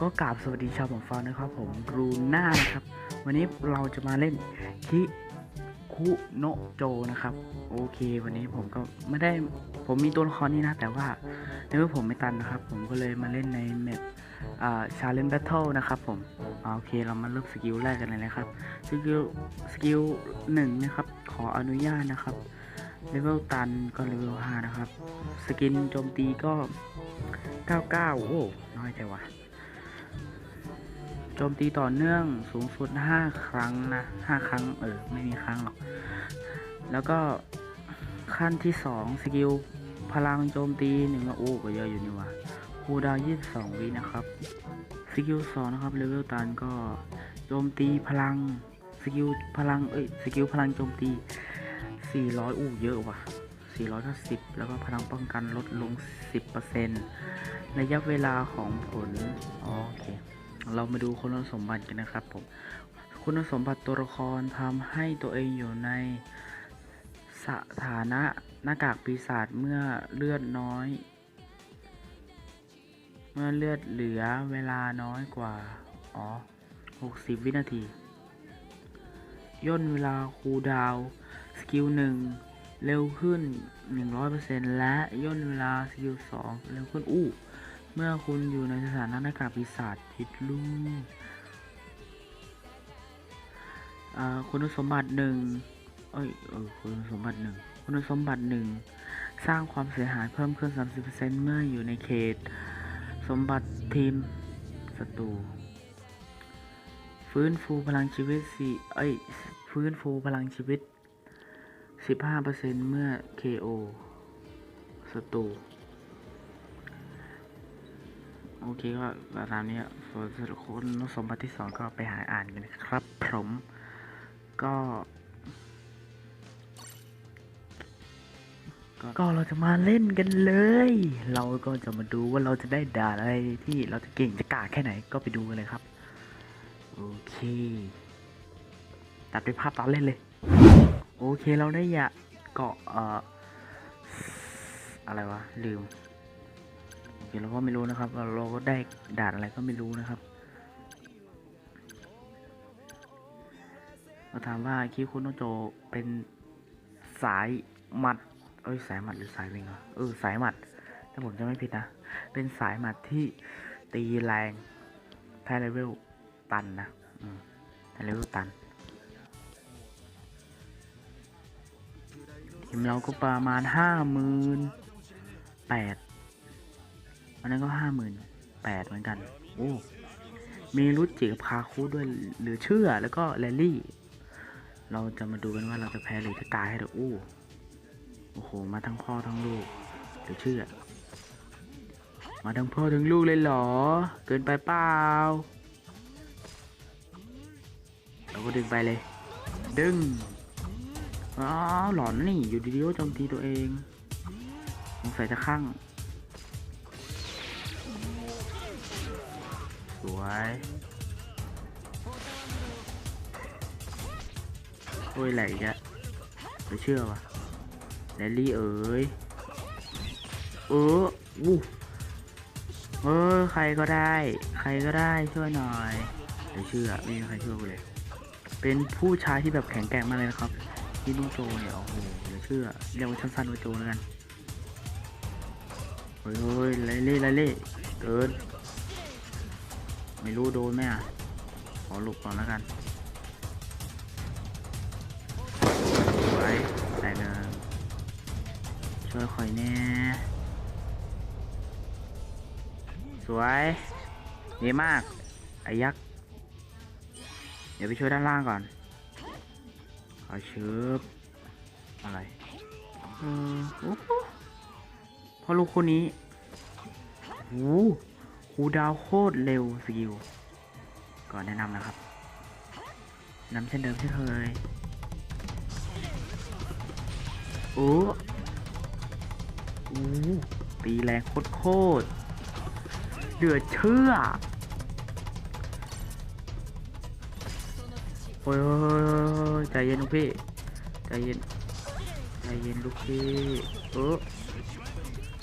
ก็กราบสวัสดีชาวผมฟังนะครับ ผมรูน่านะครับ วันนี้เราจะมาเล่นคิคุโนโจนะครับ โอเค วันนี้ผมก็ไม่ได้ผมมีตัวละครนี้นะ แต่ว่าในเมื่อผมไม่ตันนะครับ ผมก็เลยมาเล่นในแมปอ่าชาเลนจ์แบทเทิลนะครับผมโอเคเรามาเริ่มสกิลแรกกันเลยนะครับสกิลสกิลหนึ่งนะครับ ขออนุญาตนะครับเลเวลตันก็เลเวลห้านะครับ สกินโจมตีก็ 99 โอ้โห น้อยใจว่ะโจมตีต่อเนื่องสูงสุด 5 ครั้งนะ 5 ครั้ง เออ ไม่มีครั้งหรอก แล้วก็ขั้นที่ 2 สกิล พลังโจมตีหนึ่งโอ้ก็เยอะอยู่นี่ว่ะคูดาวน์22วินะครับ สกิล2นะครับเลเวลตันก็โจมตีพลัง สกิลพลัง เอ้ย สกิลพลังโจมตี 400 อู้เยอะว่ะ 490แล้วก็พลังป้องกันลดลง 10%ระยะเวลาของผลโอเค เรามาดูคุณสมบัติกันนะครับผม คุณสมบัติตัวละครทำให้ตัวเองอยู่ในสถานะหน้ากากปีศาจเมื่อเลือดน้อย เมื่อเลือดเหลือเวลาน้อยกว่า อ๋อ 60 วินาที ย่นเวลาคูลดาวน์สกิลหนึ่ง เร็วขึ้น 100%และย่นเวลาสกิล2เร็วขึ้นอู้ เมื่อคุณอยู่ในสถานะหน้ากากปีศาจทิดลูกอ่าคุณสมบัติหนึ่งเอ้ยเออคุณสมบัติหนึ่งคุณสมบัติหนึ่งสร้างความเสียหายเพิ่มขึ้น 30%เมื่ออยู่ในเขต สมบัติทีมศัตรูฟื้นฟูพลังชีวิตสี่เอ้ยฟื้นฟูพลังชีวิต 15%เมื่อ KO ศัตรูโอเคก็ตามนี้ส่วนคุณสมบัติที่สองก็ไปหาอ่านกันนะครับผมก็ก็ก็เราจะมาเล่นกันเลย เราก็จะมาดูว่าเราจะได้ด่าอะไรที่เราจะเก่งจะกล้าแค่ไหนก็ไปดูกันเลยครับ โอเค ตัดไปภาพตอนเล่นเลย โอเคเราได้ยะเกาะเอ่ออะไรวะลืมโอเคเราก็ไม่รู้นะครับ เราก็ได้ด่านอะไรก็ไม่รู้นะครับเราถามว่าคิคุโนโจเป็นสายหมัดเอ้ยสายหมัดหรือสายวิ่งเหรอเออสายหมัดถ้าผมจะไม่ผิดนะเป็นสายหมัดที่ตีแรงแพ้เลเวลตันนะอืมแพ้เลเวลตัน ทีมเราก็ประมาณห้าหมื่นแปดอันนั้นก็ห้าหมื่นแปดเหมือนกัน โอ้มีรุดจิกับคาคูด้วยหลือเชื่อแล้วก็แรลลี่ เราจะมาดูกันว่าเราจะแพ้หรือจะตายให้ดูอู้โอ้โห มาทั้งพ่อทั้งลูกหลือเชื่อ มาทั้งพ่อทั้งลูกเลยเหรอ เกินไปเปล่าเราก็ดึงไปเลย ดึง อ้าวหลอนนี่อยู่ดีๆก็โจมตีตัวเองสงสัยจะข้างสวยโอ้ยไหลจะไม่เชื่อวะแลลี่เอ๋ยเออวู้เออใครก็ได้ ใครก็ได้ช่วยหน่อยเดี๋ยวเชื่อไม่มีใครช่วยกูเลย เป็นผู้ชายที่แบบแข็งแกร่งมากเลยนะครับ ที่นุ่งโจเนี่ยโอ้โหเดี๋ยวเชื่อเรียกว่าสั้นๆว่าโจแล้วกันเฮ้ยเฮ้ยไรเล่ไรเล่เกิน ไม่รู้โดนไหมอะขอหลบก่อนแล้วกันไว้แต่เดินช่วยคอยแน่สวยดีมาก ไอ้ยักษ์ เดี๋ยวไปช่วยด้านล่างก่อน ขอชืบอะไรเออโอ้โหพอลูกคนนี้โอ้โหครูดาวโคตรเร็วสกิลก่อนแนะนำนะครับนำเช่นเดิมที่เคยโอ้โอ้ตีแรงโคตรโคตรเดือดเชื่อ โอ้ยโอ้ยใจเย็นลูกพี่ใจเย็นใจเย็นลูกพี่เออ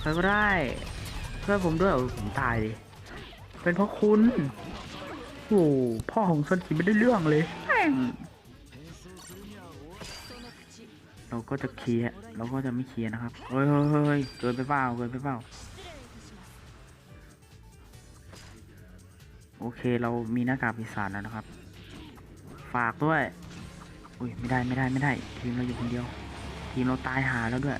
ใครก็ได้ช่วยผมด้วยผมตายดิเป็นเพราะคุณโอ้พ่อของซันจิไม่ได้เรื่องเลยเราก็จะเคลียร์เราก็จะไม่เคลียร์นะครับเฮ้ยเฮ้ยเฮ้ยเกินไปเปล่าเกินไปเปล่าโอเคเรามีหน้ากากปีศาจแล้วนะครับ ฝากด้วยอุ้ยไม่ได้ไม่ได้ไม่ได้ ทีมเราอยู่คนเดียว ทีมเราตายหาแล้วด้วย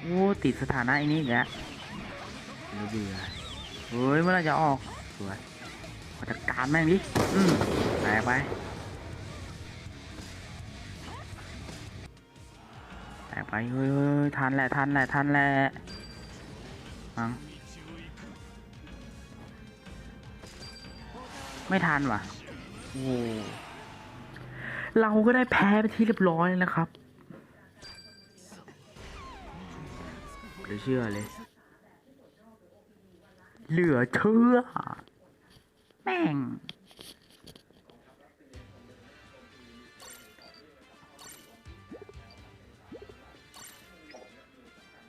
โอ้ติดสถานะไอ้นี่อีกแล้เบื่อเบื่อเฮ้ยเมื่อไรจะออกสวยมาจัดการแม่งดิอืมแตกไปแตกไปเฮ้ยเฮ้ยทันแหละทันแหละทันแหละมั้ง ไม่ทันว่ะเราก็ได้แพ้ไปที่เรียบร้อยแล้วนะครับเหลือเชื่อเลย เหลือเชื่อ แม่ง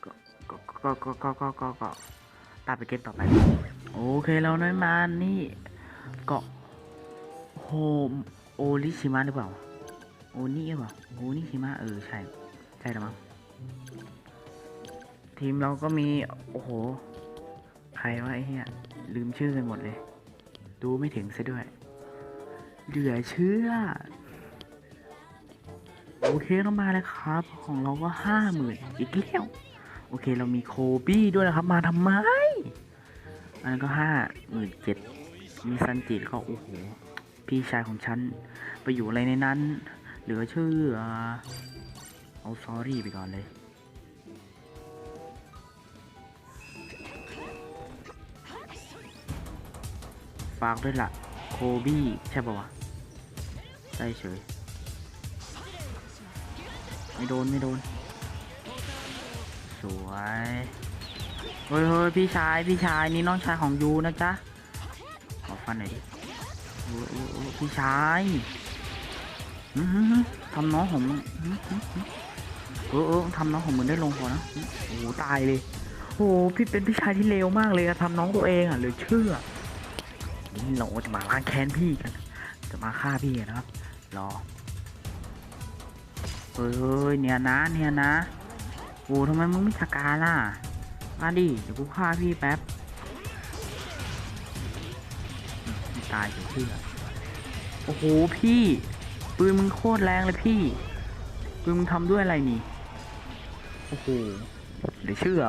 ก็ก็ก็ก็ก็ก็ก็ตัดไปเกมต่อไป โอเคเราน้อมานี่ เกาะ มโอริชิมะหรือเปล่า โอนี่เปล่าโอนิชิมะเออใช่ ใช่แล้วมั้ง ทีมเราก็มี โอ้โห ใครวะไอ้เหี้ย ลืมชื่อกันหมดเลย ดูไม่ถึงซะด้วย เหลือเชื่อ โอเคเรามาแล้วครับ ของเราก็ห้าหมื่นอีกแล้ว โอเคเรามีโคบี้ด้วยนะครับ มาทำไม อันนั้นก็ห้าหมื่นเจ็ดมีซันจิเขาโอ้โห พี่ชายของฉัน ไปอยู่อะไรในนั้น เหลือชื่อเอาซอรี่ไปก่อนเลย ฝากด้วยล่ะ โคบี้ใช่ป่าวะ ได้เฉย ไม่โดน ไม่โดน สวยเฮ้ยเฮ้ยพี่ชาย พี่ชาย นี่น้องชายของยูนะจ๊ะ ขอฟันหน่อยดิ พี่ชายทำน้องผมเออเออทำน้องผมเหมือนได้ลงพอนะโอ้โตายเลยโอ้พี่เป็นพี่ชายที่เลวมากเลยอะทำน้องตัวเองอะเลยเชื่อนี่เราจะมาล้างแค้นพี่กัน จะมาฆ่าพี่นะครับรอเฮ้ยเฮ้ยเนี่ยนะเนี่ยนะโอ้ทำไมมึงไม่จัดการล่ะมาดิเดี๋ยวกูฆ่าพี่แป๊บ ตายเดี๋ยวเชื่อโอ้โหพี่ ปืนมึงโคตรแรงเลยพี่ ปืนมึงทำด้วยอะไรนี่ โอ้โหเดี๋ยวเชื่อ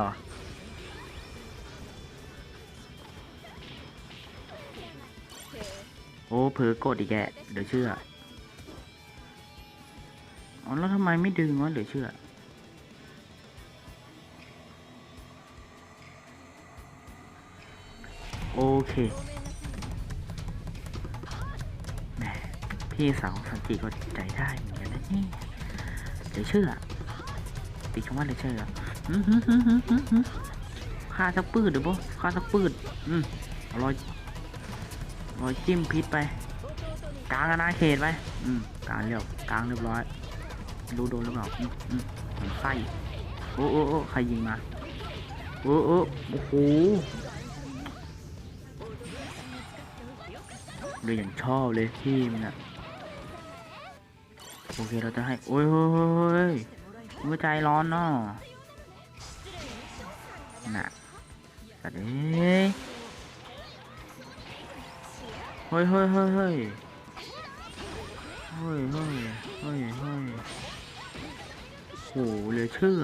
โอ้เผลอกดอีกแกเดี๋ยวเชื่ออ๋อแล้วทำไมไม่ดึงวะเดี๋ยวเชื่อโอเค พี่สาวสันติก็ใจได้เหมือนกันนะนี่เดี๋ยวเชื่อติดคำว่าเดี๋ยวเชื่ออื้อหือหือหือหือหือฆ่าสักปืดเดี๋ยวบ่ฆ่าสักปืดอืมอารอยรอยจิ้มพิษไป กลางอาณาเขตไปอืมกลางเรียบกลางเรียบร้อยรู้โดนหรือเปล่าอืมอืมเอนไส้โอ้โอ้โอ้ใครยิงมาโอ้โอ้โอ้โหเลยอย่างชอบเลยที่มันอะ โอเคเราจะให้ โอ้ยโอ้ยโอ้ยโอ้ยมึงใจร้อนเนาะน่ะสัตว์เอ้ยเฮ้ยเฮ้ยเฮ้ยเฮ้ยเฮ้ยเฮ้ยเฮ้ยเฮ้ยโหเหลือเชื่อ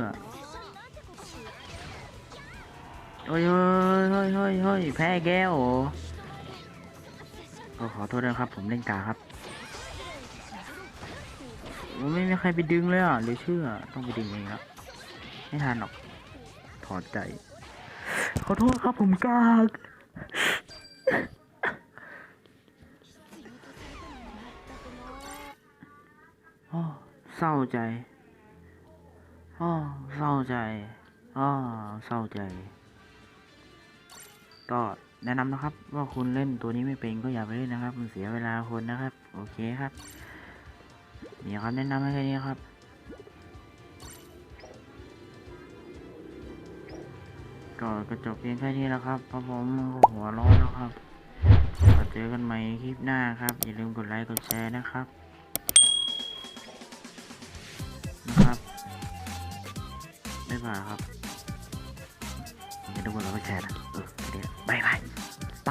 เฮ้ยเฮ้ยเฮ้ยเฮ้ยเฮ้ยแพ้แก้วเหรอก็ขอโทษนะครับ ผมเล่นกาครับ ไม่มีใครไปดึงเลยอะเหลือเชื่อต้องไปดึงเองแล้วไม่ทันหรอกถอดใจ ขอโทษครับผมกากอ้อเศร้าใจอ้อเศร้าใจอ้อเศร้าใจ ก็แนะนำนะครับ ว่าคุณเล่นตัวนี้ไม่เป็นก็อย่าไปเล่นนะครับ มันเสียเวลาคนนะครับ โอเคครับ มีครับแนะนำให้แค่นี้ครับก็ก็จบเพียงแค่นี้แล้วครับเพราะผมหัวร้อนแล้วครับมาเจอกันใหม่คลิปหน้าครับ อย่าลืมกดไลค์กดแชร์นะครับนะครับบ๊ายบาครับอย่าลืมกดไลค์กดแชร์นะเออเดี๋ยวบายบายไป